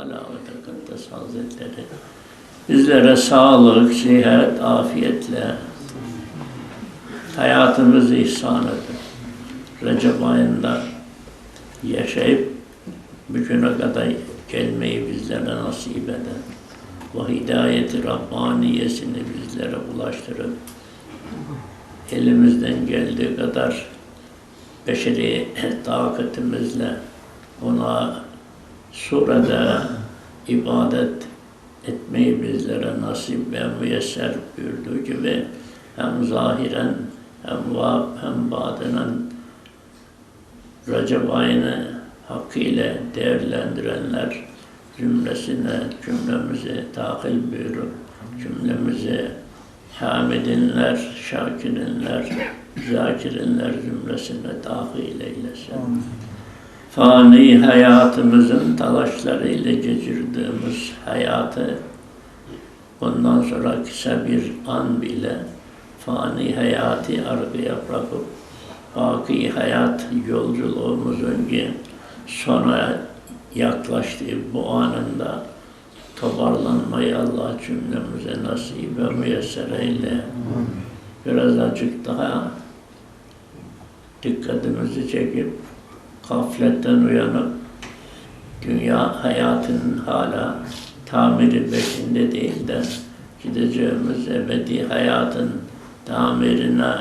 Teala ve Tekaddes Hazretleri. Bizlere sağlık, sıhhat, afiyetle hayatımızı ihsan edin. Recep ayında yaşayıp bugüne kadar gelmeyi bizlere nasip eden ve hidayeti Rabbaniyesini bizlere ulaştırıp elimizden geldiği kadar beşeri takatimizle ona surede ibadet etmeyi bizlere nasip ve müyesser buyurduğu gibi hem zahiren hem va hem batinen Recep ayını hakkıyla değerlendirenler cümlesine cümlemizi dahil buyurup cümlemizi hamidinler, şakirinler, zakirinler cümlesine dahil eylesin. Fani hayatımızın talaşlarıyla geçirdiğimiz hayatı bundan sonra kısa bir an bile fani hayatı arkaya bırakıp baki hayat yolculuğumuzun ki sona yaklaştığı bu anında toparlanmayı Allah cümlemize nasip ve müyesser eyle. Biraz açık daha dikkatimizi çekip gafletten uyanıp dünya hayatının hala tamiri beşinde değil de gideceğimiz ebedi hayatın tamirine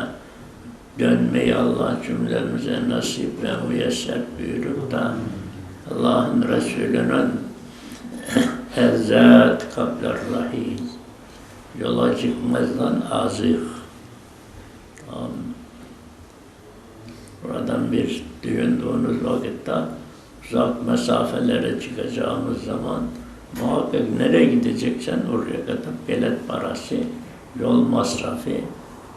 dönmeyi Allah cümlemize nasip ve müyesser buyurup da Allah'ın Resulü'nün ezzat kabler rahil yola çıkmazdan Amin. Buradan bir düşündüğünüz vakitte uzak mesafelere çıkacağımız zaman muhakkak nereye gideceksen oraya kadar bilet parası, yol masrafı,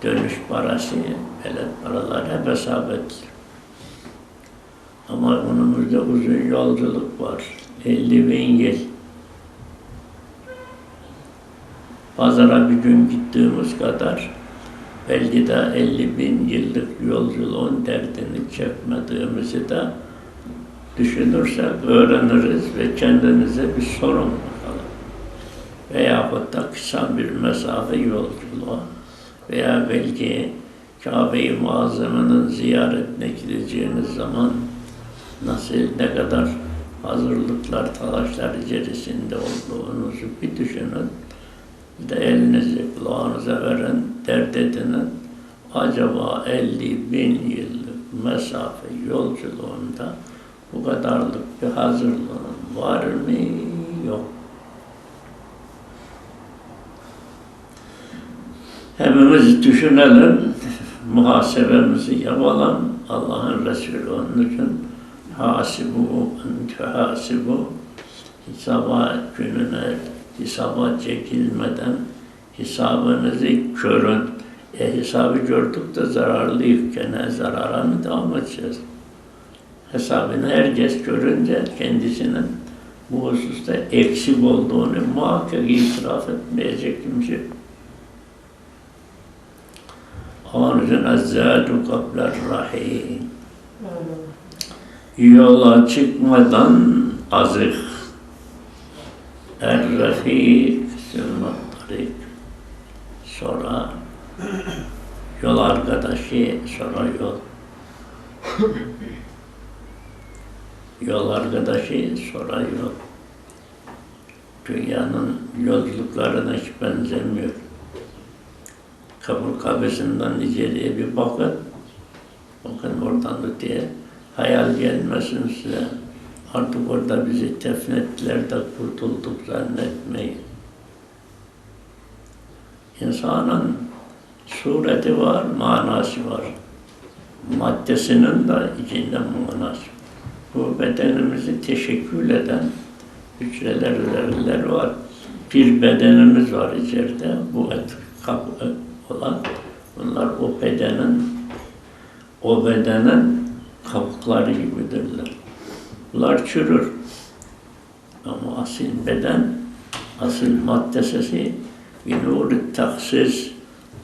dönüş parası, bilet paralar hep hesap edilir. Ama önümüzde uzun yolculuk var. 50 bin yıl. Pazara bir gün gittiğimiz kadar belki de 50 bin yıllık yolculuğun derdini çekmediğimizi de düşünürsek öğreniriz ve kendinize bir sorun bakalım. Veyahut da kısa bir mesafe yolculuğu veya belki Kabe-i Muazzama'nın ziyaretine gideceğiniz zaman nasıl, ne kadar hazırlıklar, talaşlar içerisinde olduğunuzu bir düşünün. Bir de elinizi kulağınıza verin, dert edinin. Acaba 50 bin yıllık mesafe yolculuğunda bu kadarlık bir hazırlığın var mı? Yok. Hepimiz düşünelim, muhasebemizi yapalım. Allah'ın Resulü onun için hasibu, hasibu hesaba gününe hesaba çekilmeden hesabınızı görün. E hesabı gördük de zararlıyız gene zarara mı devam edeceğiz? Hesabını herkes görünce kendisinin bu hususta eksik olduğunu muhakkak itiraf etmeyecek kimse. Onun için ezzâdu kabler rahim. Yola çıkmadan azık. Er-refik sünnet Sonra yol arkadaşı, sonra yol. Yol arkadaşı, sonra yol. Dünyanın yolculuklarına hiç benzemiyor. Kabul kabesinden içeriye bir bakın. Bakın oradan öteye hayal gelmesin size. Artık orada bizi tefnettiler de kurtulduk zannetmeyin. İnsanın sureti var, manası var. Maddesinin de içinde manası. Bu bedenimizi teşekkül eden hücreler, hücreler var. Bir bedenimiz var içeride. Bu et kapı olan. Bunlar o bedenin o bedenin kabukları gibidirler. Bunlar çürür. Ama asil beden, asil maddesi bir nuru taksis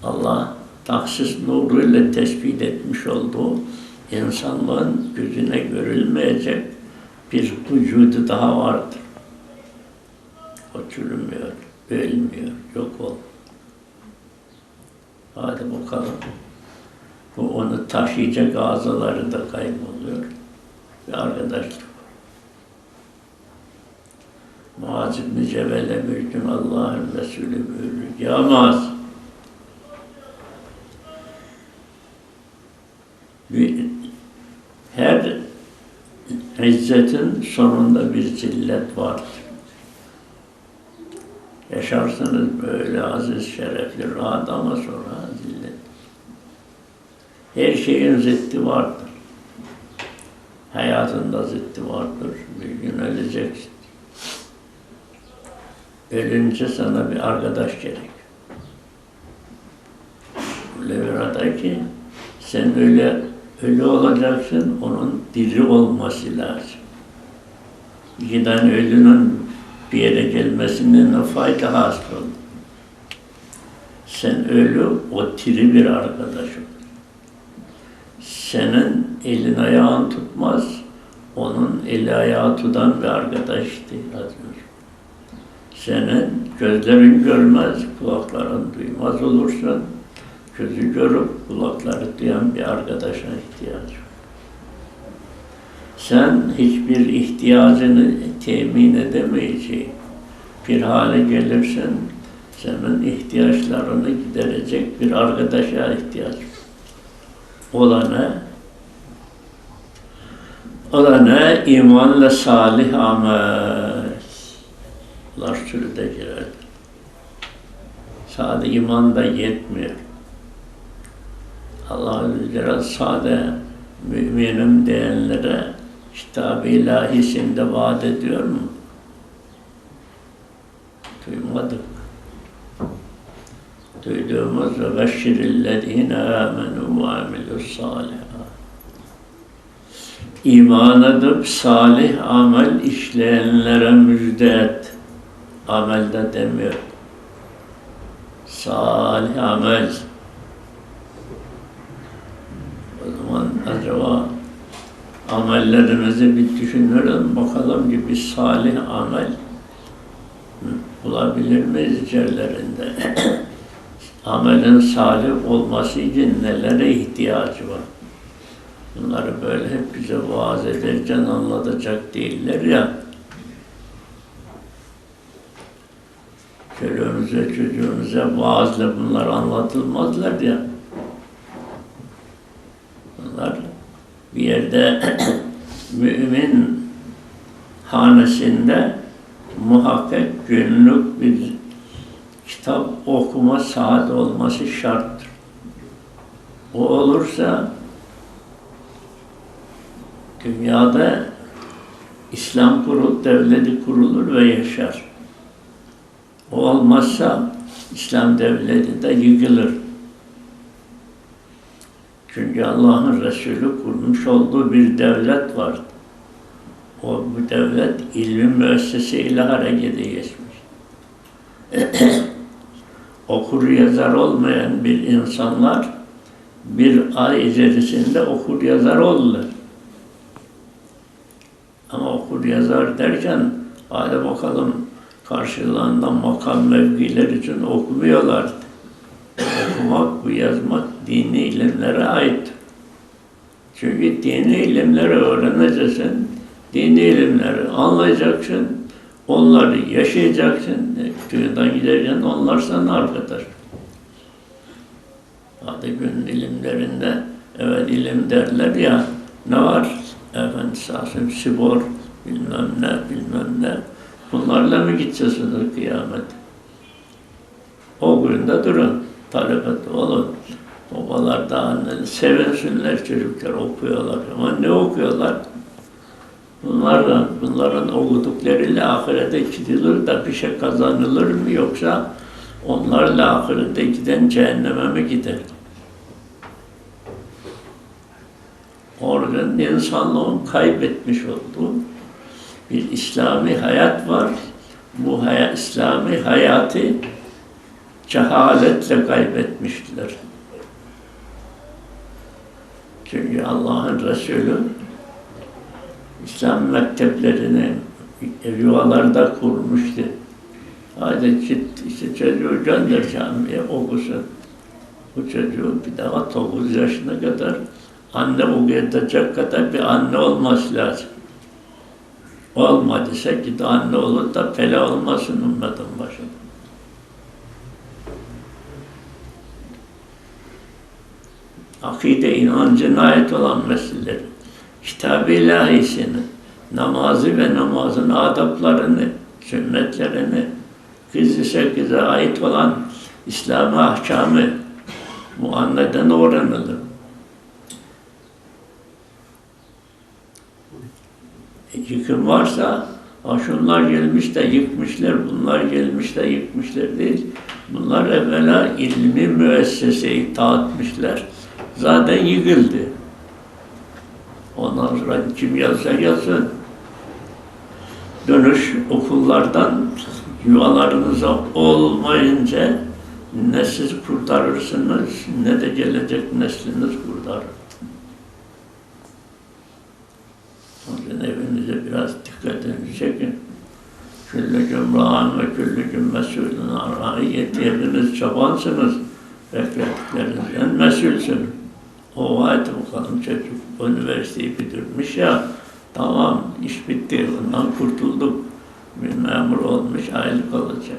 Allah taksis nuruyla tespit etmiş olduğu insanlığın gözüne görülmeyecek bir vücudu daha vardır. çürümüyor, ölmüyor, yok ol. Hadi bakalım. Bu onu taşıyacak ağzaları da kayboluyor. Ve arkadaşlık. Muaz İbni Cebel'e gün Allah'ın Resulü buyuruyor. Ya her izzetin sonunda bir zillet vardır. Yaşarsınız böyle aziz, şerefli, rahat ama sonra zillet. Her şeyin ziddi vardır. Hayatında ziddi vardır. Bir gün öleceksin. Ölünce sana bir arkadaş gerek. Aday ki sen öyle öyle olacaksın, onun diri olması lazım. Tane ölünün bir yere gelmesinden ne fayda hasıl olur. Sen ölü, o tiri bir arkadaş olur. Senin elin ayağın tutmaz, onun eli ayağı tutan bir arkadaş ihtiyacın senin gözlerin görmez, kulakların duymaz olursun. Gözü görüp kulakları duyan bir arkadaşa ihtiyaç var. Sen hiçbir ihtiyacını temin edemeyeceğin bir hale gelirsen senin ihtiyaçlarını giderecek bir arkadaşa ihtiyaç var. O da salih amel. Bunlar sürüde girer. Sade iman da yetmiyor. Allah-u Zülcelal sade müminim diyenlere kitab-ı ilahisinde vaat ediyor mu? Duymadık. Duyduğumuz ve beşşirillezine amenu ve amilus. İman edip salih amel işleyenlere müjde et. Amelde demiyor. Salih amel. O zaman acaba amellerimizi bir düşünelim bakalım ki bir salih amel bulabilir miyiz içerilerinde? Amelin salih olması için nelere ihtiyacı var? Bunları böyle hep bize vaaz ederken anlatacak değiller ya. Çoluğunuza, çocuğunuza vaazla bunlar anlatılmazlar ya. Bunlar bir yerde mümin hanesinde muhakkak günlük bir kitap okuma saat olması şarttır. O olursa dünyada İslam kurul, devleti kurulur ve yaşar. O olmazsa İslam devleti de yıkılır. Çünkü Allah'ın Resulü kurmuş olduğu bir devlet var. O bu devlet ilmi müessesesiyle harekete geçmiş. okur yazar olmayan bir insanlar bir ay içerisinde okur yazar olurlar. Ama okur yazar derken hadi bakalım karşılığında makam mevkiler için okumuyorlar. Okumak, bu yazmak dini ilimlere ait. Çünkü dini ilimleri öğreneceksin, dini ilimleri anlayacaksın, onları yaşayacaksın. Köyden giderken onlar sana arkadaş. Hadi gün ilimlerinde, evet ilim derler ya, ne var? Efendim spor, bilmem ne, bilmem ne. Bunlarla mı gideceksiniz kıyamet? O günde durun, talebet olun. Babalar da anneler, sevinsinler çocuklar okuyorlar. Ama ne okuyorlar? Bunlarla, bunların okuduklarıyla ahirete gidilir de bir şey kazanılır mı yoksa onlarla ahirete giden cehenneme mi gider? Oradan insanlığın kaybetmiş olduğu bir İslami hayat var. Bu hayat, İslami hayatı cehaletle kaybetmişler. Çünkü Allah'ın Resulü İslam mekteplerini yuvalarda kurmuştu. Hadi git işte çocuğu gönder camiye okusun. Bu çocuğu bir daha 9 yaşına kadar anne okuyacak kadar bir anne olması lazım. Olmadıysa git anne olur da pele olmasın ümmetin başında. Akide inancına ait olan meseleleri, kitab-ı ilahisini, namazı ve namazın adaplarını, sünnetlerini, kızı sekize ait olan İslam ahkamı bu anneden öğrenilir. Yıkım varsa ha şunlar gelmiş de yıkmışlar, bunlar gelmiş de yıkmışlar değil. Bunlar evvela ilmi müesseseyi dağıtmışlar. Zaten yıkıldı. Ondan sonra kim yazsa yazsın. Dönüş okullardan yuvalarınıza olmayınca ne siz kurtarırsınız ne de gelecek nesliniz kurtarır. Onun için evinize biraz dikkatinizi çekin. Küllüküm râan ve küllüküm mesûlün an râiyyeti. Hepiniz çobansınız. Beklediklerinizden mesulsünüz. O hadi bakalım çocuk üniversiteyi bitirmiş ya. Tamam iş bitti. Bundan kurtulduk. Bir memur olmuş aylık olacak.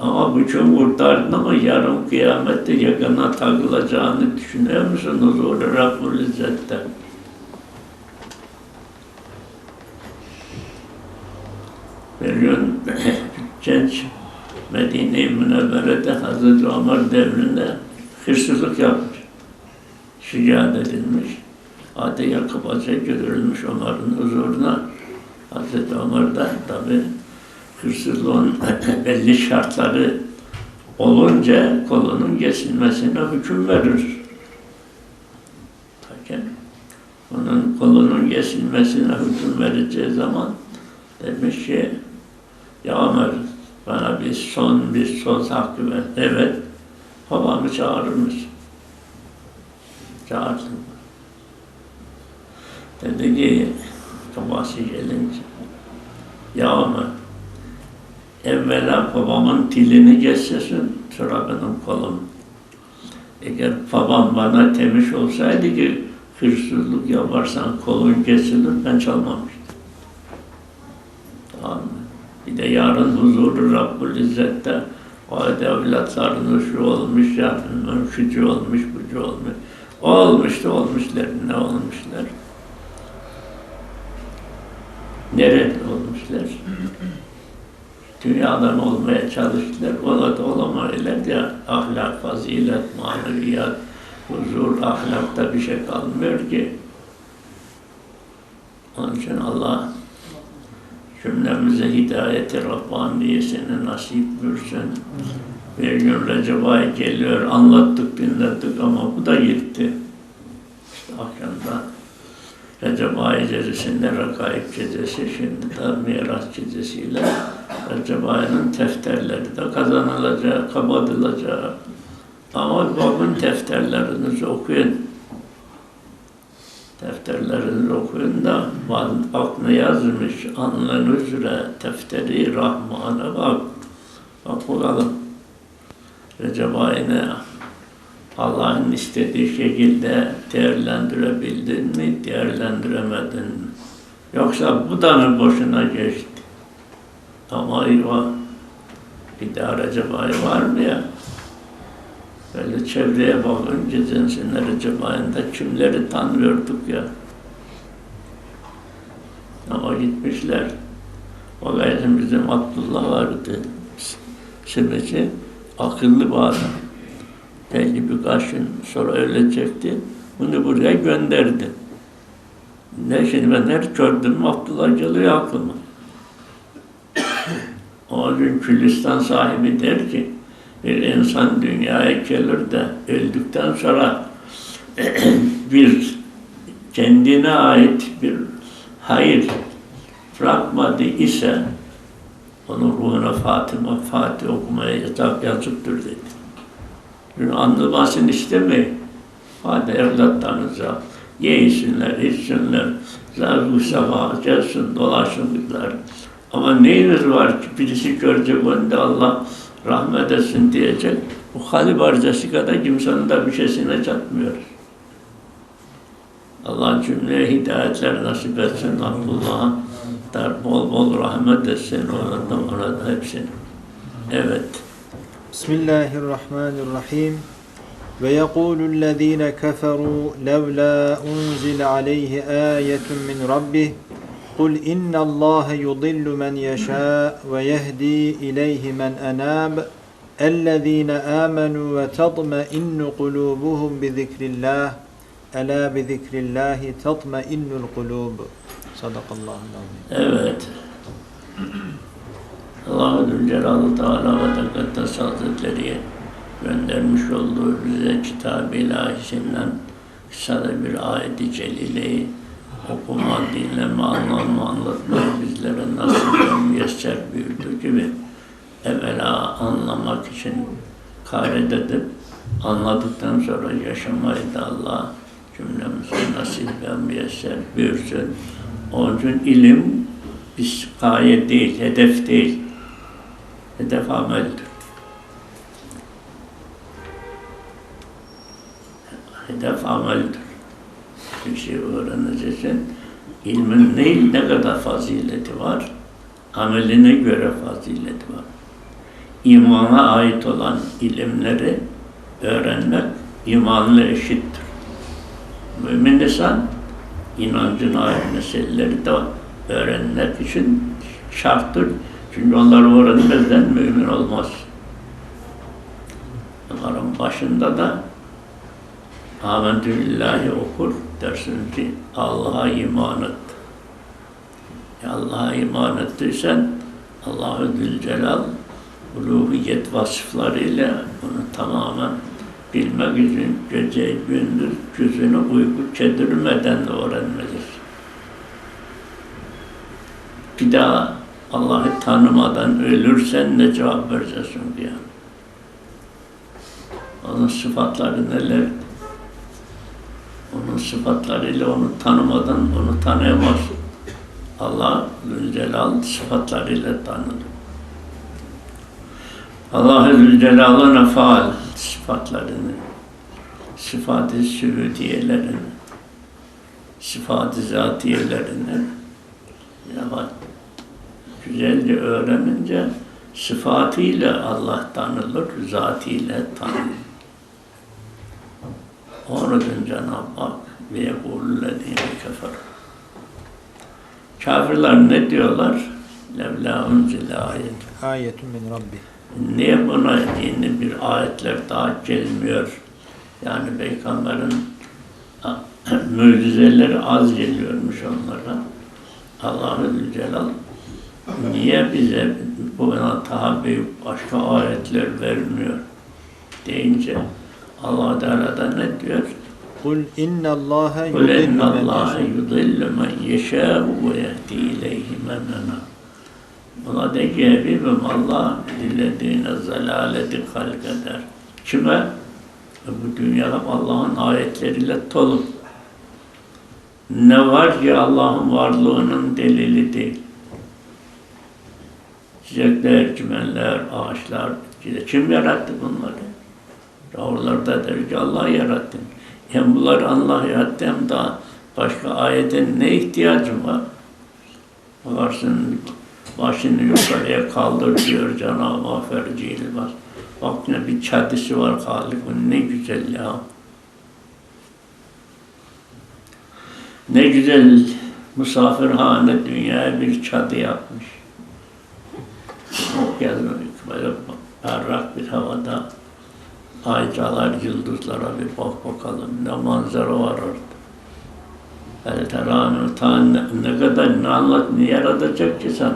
Ama bütün kurtardın ama yarın kıyamette yakına takılacağını düşünüyor musunuz? Orada Rabbul İzzet'ten. Bir gün genç Medine-i Münevvere'de Hazreti Ömer devrinde hırsızlık yapmış. Şikayet edilmiş. Adi Yakıbaca götürülmüş Ömer'in huzuruna. Hazreti Ömer de tabi hırsızlığın belli şartları olunca kolunun kesilmesine hüküm verir. Tabii onun kolunun kesilmesine hüküm vereceği zaman demiş ki ya Ömer bana bir son bir söz hakkı ver. Evet. Babamı çağırır mısın? Çağırdım. Dedi ki babası gelince ya Ömer evvela babamın dilini kessesin sonra benim kolum. Eğer babam bana temiz olsaydı ki hırsızlık yaparsan kolun kesilir ben çalmamıştım. Tamam mı? Bir de yarın huzuru Rabbul İzzet'te o hadi evlatlarını şu olmuş bilmem şucu olmuş, bucu olmuş. Olmuş da olmuşlar, ne olmuşlar? Nerede olmuşlar? Dünyadan olmaya çalıştılar, ona da olamayırlar ya. Ahlak, fazilet, maneviyat, huzur, ahlakta bir şey kalmıyor ki. Onun için Allah cümlemize hidayeti Rabbaniyesini nasip buyursun. Bir gün Recep geliyor, anlattık, dinlettik ama bu da gitti. İşte akşamda Recep ayı gecesinde Rakaib gecesi, şimdi de Miraç gecesiyle Recep ayının tefterleri de kazanılacak, kapatılacak. Ama bakın defterlerinizi okuyun. Defterlerinizi okuyun da ne yazmış anlen üzere defteri Rahman'a bak. Bak bakalım. Recep ayını Allah'ın istediği şekilde değerlendirebildin mi, değerlendiremedin mi? Yoksa bu da mı boşuna geçti? Ama eyvah, bir daha Recep ayı var mı ya? Böyle çevreye bakın, gecen sene Recep ayında kimleri tanıyorduk ya. Ama gitmişler. Bakayım bizim Abdullah vardı. Simeci, akıllı bir adam. Belli birkaç gün sonra ölecekti. Bunu buraya gönderdi. Ne şimdi ben her gördüm Abdullah geliyor aklıma. O gün Külistan sahibi der ki, bir insan dünyaya gelir de öldükten sonra bir kendine ait bir hayır bırakmadı ise onun ruhuna Fatıma Fatih okumaya yatak yazıktır dedi. Bunu anlamasını istemeyin. Hadi evlatlarınıza yesinler, içsinler, zevk sabah gelsin, dolaşınlar. Ama neyiniz var ki birisi görecek da Allah rahmet etsin diyecek. Bu hali barcası kadar kimsenin de bir şeysine çatmıyoruz. Allah cümleye hidayetler nasip etsin. Abdullah'a da bol bol rahmet etsin. Ona da, ona da hepsini. Evet. Bismillahirrahmanirrahim. Ve yekulü'llezine keferu levla unzil aleyhi ayetun min rabbih. Kul innallâhe yudillu men yeşâ ve yehdi ileyhi men enâb. اَلَّذ۪ينَ آمَنُوا وَتَطْمَئِنُّ قُلُوبُهُمْ بِذِكْرِ اللّٰهِ اَلَا بِذِكْرِ اللّٰهِ تَطْمَئِنُّ الْقُلُوبُ Sadakallahu aleyhi. Evet. Allah-u Zülcelal'ı Teala ve Tekaddes Hazretleri göndermiş olduğu bize kitab-ı ilahisinden kısa da bir ayet-i celileyi okuma, dinleme, anlama, anlatma bizlere nasıl müyesser buyurduğu gibi evvela anlamak için gayret edip anladıktan sonra yaşamayı da Allah cümlemize nasip ve müyesser buyursun. Onun için ilim bir gaye değil, hedef değil. Hedef ameldir. Hedef ameldir. Bir şey öğreneceksin. İlmin ne, ne kadar fazileti var? Ameline göre fazileti var. İmana ait olan ilimleri öğrenmek imanla eşittir. Mümin insan inancın ait meseleleri de öğrenmek için şarttır. Çünkü onları öğrenmezden mümin olmaz. Bunların başında da Amentü billahi okur dersin ki Allah'a iman et. Allah'a iman ettiysen Allah-u Zülcelal uluhiyet vasıflarıyla bunu tamamen bilmek için gece gündüz gözünü uyku çedirmeden öğrenmelidir. Bir daha Allah'ı tanımadan ölürsen ne cevap vereceksin diye. Onun sıfatları neler? Onun sıfatlarıyla onu tanımadan onu tanıyamazsın. Allah Zülcelal sıfatlarıyla tanır. Allah-u Zülcelal'ın faal sıfatlarını, sıfat-ı sübüdiyelerini, sıfat-ı zatiyelerini yavaş güzelce öğrenince sıfatıyla Allah tanılır, zatıyla tanınır. Onun için Cenab-ı Hak ve yekulüllezine kefer. Kafirler ne diyorlar? Levla unzile ayet. Ayetun min Rabbi. Niye buna yeni bir ayetler daha gelmiyor? Yani Peygamber'in mucizeleri az geliyormuş onlara. Allah-u Zülcelal niye bize buna tabi başka ayetler vermiyor deyince Allah Teala da ne diyor? Kul innallâhe Kul yudillu men innallâhe yeşâ. yudillu men yeşâhu ve yehdi ileyhi men. Buna de ki Habibim Allah dilediğine zelaleti halk eder. Kime? E Bu dünya hep Allah'ın ayetleriyle dolu. Ne var ki Allah'ın varlığının delili değil. Çiçekler, çimenler, ağaçlar. Kim yarattı bunları? Oralarda der ki Allah yarattı. Hem bunlar Allah yarattı hem daha başka ayetin ne ihtiyacı var? Bakarsın başını yukarıya kaldır diyor Cenab-ı Hak ferciyle bak. Ne bir çatısı var Halik'in ne güzel ya. Ne güzel misafirhane dünyaya bir çadı yapmış. Gezmedik böyle berrak bir havada aycalar, yıldızlara bir bak bakalım ne manzara var orada. El teranı ta ne, ne kadar ne anlat, ne yaratacak ki sen?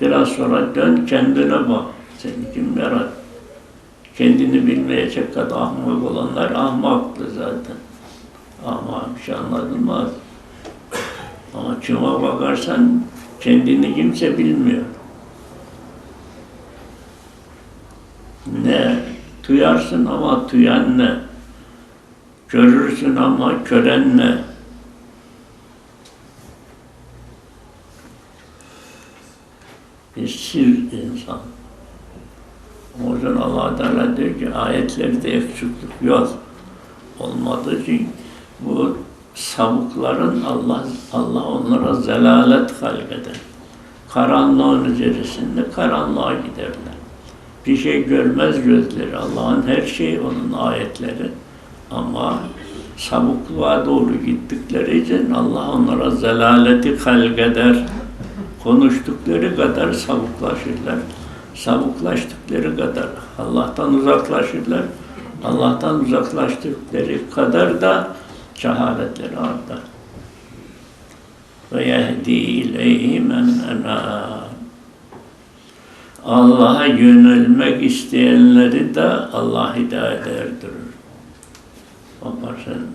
Biraz sonra dön kendine bak. Seni kim yarat? Kendini bilmeyecek kadar ahmak olanlar ahmaktı zaten. Ama bir şey anlatılmaz. Ama kime bakarsan kendini kimse bilmiyor. Ne? Duyarsın ama duyan ne? Görürsün ama gören ne? bir sir insan. O yüzden allah Teala diyor ki ayetlerde eksiklik yok. Olmadığı için bu savukların Allah Allah onlara zelalet halkeder. Karanlığın içerisinde karanlığa giderler. Bir şey görmez gözleri. Allah'ın her şeyi onun ayetleri. Ama sabukluğa doğru gittikleri için Allah onlara zelaleti halkeder. Konuştukları kadar sabuklaşırlar. Sabuklaştıkları kadar Allah'tan uzaklaşırlar. Allah'tan uzaklaştıkları kadar da cehaletleri artar. Ve yehdi ileyhi men enâb. Allah'a yönelmek isteyenleri de Allah hidayet erdirir. Bakarsın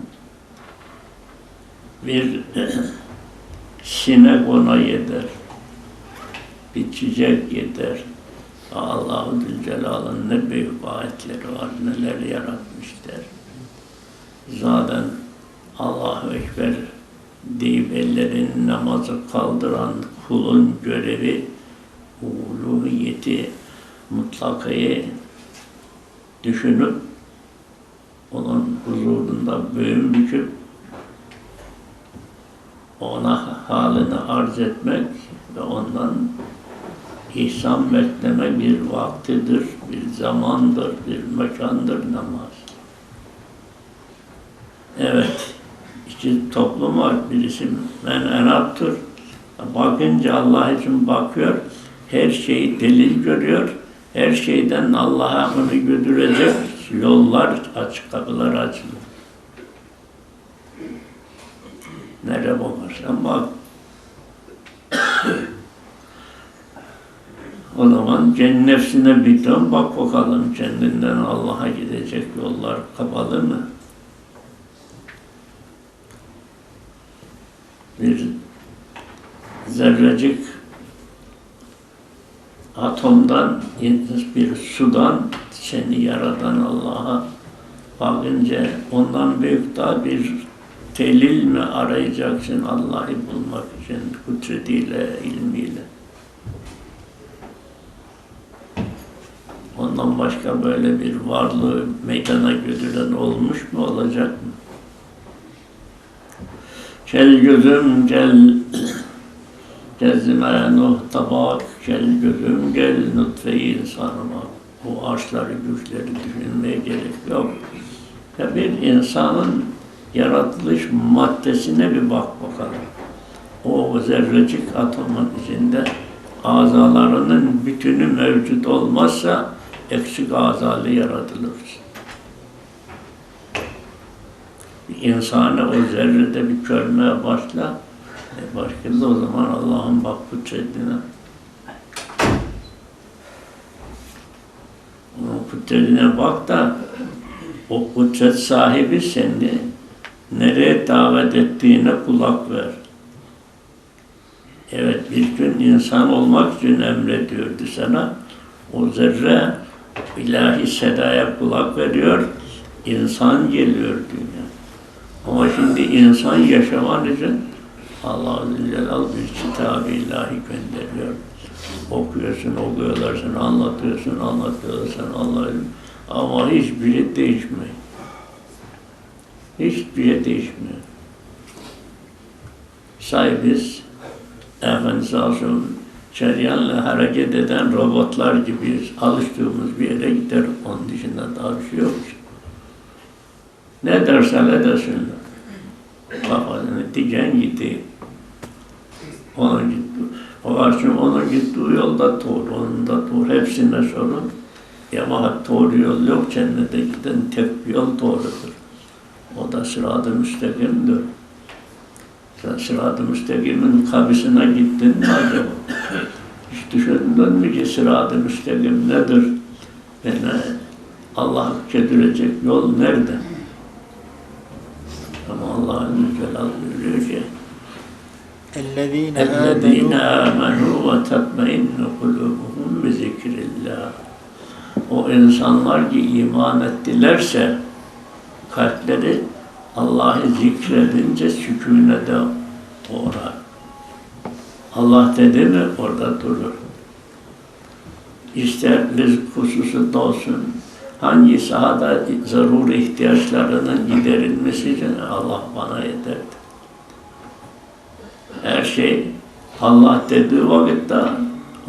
bir sinek ona yeder, bir çiçek yeder. Allah-u Zülcelal'ın ne büyük ayetleri var, neler yaratmış der. Zaten Allahu Ekber deyip ellerin namazı kaldıran kulun görevi uluhiyeti mutlakayı düşünüp onun huzurunda boyun büküp ona halini arz etmek ve ondan ihsan bekleme bir vaktidir, bir zamandır, bir mekandır namaz. Evet, iki toplum var. Birisi men enaptır. Bakınca Allah için bakıyor. Her şeyi delil görüyor. Her şeyden Allah'a onu götürecek yollar, açık kapılar açılır. Nereye bakarsan bak. O zaman kendi nefsine bir dön bak bakalım kendinden Allah'a gidecek yollar kapalı mı? Bir zerrecik atomdan, bir sudan seni yaratan Allah'a bakınca ondan büyük daha bir delil mi arayacaksın Allah'ı bulmak için kudretiyle, ilmiyle. Ondan başka böyle bir varlığı meydana götüren olmuş mu, olacak mı? Gel gözüm gel, gezime nuh tabak, gel gözüm gel nutfe-i insanıma. Bu arşları, güçleri düşünmeye gerek yok. Ya bir insanın yaratılış maddesine bir bak bakalım. O zerrecik atomun içinde azalarının bütünü mevcut olmazsa eksik azalı yaratılır. Bir insanı o zerrede bir görmeye başla, e başka o zaman Allah'ın bak kudretine. Onun kudretine bak da o kudret sahibi seni nereye davet ettiğine kulak ver. Evet bir gün insan olmak için emrediyordu sana. O zerre ilahi sedaya kulak veriyor. insan geliyor dünya. Ama şimdi insan yaşaman için Allah Celal bir kitabı ilahi gönderiyor. Okuyorsun, okuyorlar sana, anlatıyorsun, anlatıyorlar sana, anlatıyorsun. Ama hiçbir şey değişmiyor. Hiçbir şey değişmiyor. Sahibiz, Efendimiz olsun, ceryanla hareket eden robotlar gibiyiz. Alıştığımız bir yere gider. Onun dışında daha bir şey yok. Ne dersen desinler. Diken gitti. Onun gitti. O karşı onun gittiği yolda doğru, onun da doğru. Hepsine sorun. Ama doğru yol yok. Cennete giden tek yol doğrudur. O da sırat-ı müstakimdir. Sen sırat-ı müstakimin kabisine gittin mi acaba? Hiç düşündün mü ki sırat-ı müstakim nedir? Beni Allah'a götürecek yol nerede? Ama Allah'ın Celal buyuruyor ki اَلَّذ۪ينَ اَلَّذ۪ينَ آمَنُوا آمَنُوا وَتَطْمَئِنُّ قُلُوبُهُمْ بِذِكْرِ اللّٰهِ O insanlar ki iman ettilerse kalpleri Allah'ı zikredince sükunete uğrar. Allah dedi mi orada durur. ister rızık hususunda olsun, hangi sahada zarur ihtiyaçlarının giderilmesi için Allah bana yeterdi. Her şey Allah dediği vakitte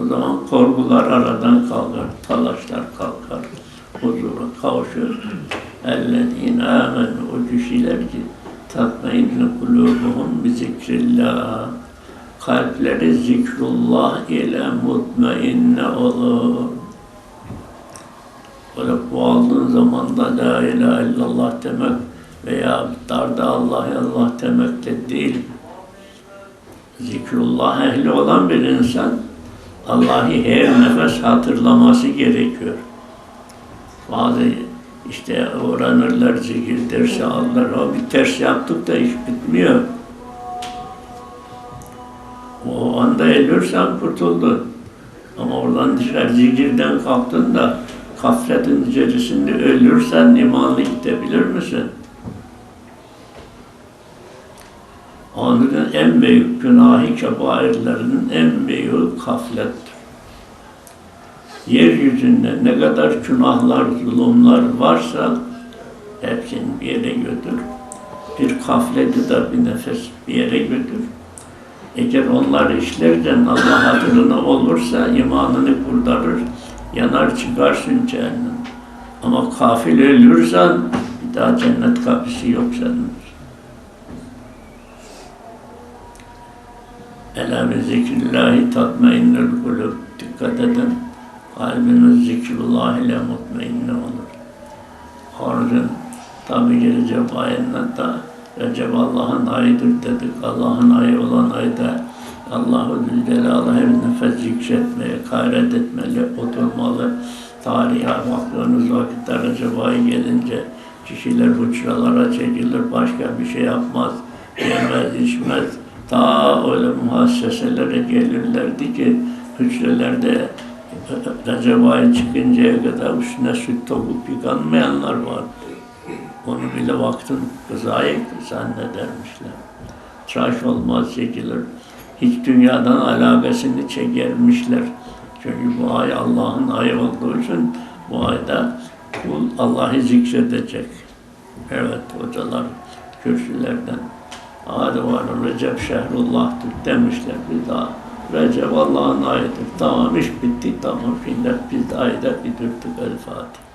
o zaman korkular aradan kalkar, talaşlar kalkar, huzura kavuşur. اَلَّذ۪ينَ آمَنُوا O kişiler ki tatmainne kulubuhum bi zikrillah kalpleri zikrullah ile mutmainne olur. Böyle boğaldığın zaman da la ilahe illallah demek veya darda Allah Allah demek de değil. Zikrullah ehli olan bir insan Allah'ı her nefes hatırlaması gerekiyor. Bazı işte öğrenirler, zikir dersi alırlar. O bir ters yaptık da iş bitmiyor. O anda ölürsen kurtuldun. Ama oradan dışarı zikirden kalktın da gafletin içerisinde ölürsen imanlı gidebilir misin? İçin en büyük günahı kebairlerinin en büyüğü gaflettir. Yeryüzünde ne kadar günahlar, zulümler varsa hepsini bir yere götür. Bir gafleti de bir nefes bir yere götür. Eğer onlar işlerken Allah hatırına olursa imanını kurtarır, yanar çıkarsın cehennem. Ama kafil ölürsen bir daha cennet kapısı yok senin. Ela bi zikrillahi tatmainnül kulub. Dikkat edin. Kalbiniz zikrullah ile mutmainne olur. Onun tabi Recep ayında da Recep Allah'ın ayıdır dedik. Allah'ın ayı olan ayda Allahu Zülcelal'ı her nefes zikretmeye, gayret etmeli, oturmalı. Tarihe baktığınız vakitte Recep ayı gelince kişiler hücralara çekilir, başka bir şey yapmaz, yemez, içmez. Ta öyle muhasseselere gelirlerdi ki hücrelerde Recep ayı çıkıncaya kadar üstüne süt dokup yıkanmayanlar var. Onu bile vaktin kızayı zannedermişler. Tıraş olmaz çekilir. Hiç dünyadan alakasını çekermişler. Çünkü bu ay Allah'ın ayı olduğu için bu ayda kul Allah'ı zikredecek. Evet hocalar kürsülerden Hadi var Recep şehrullah'tır demişler bir daha. Recep Allah'ın ayıdır. Tamam iş bitti tamam şimdi biz ayda bitirdik El Fatiha.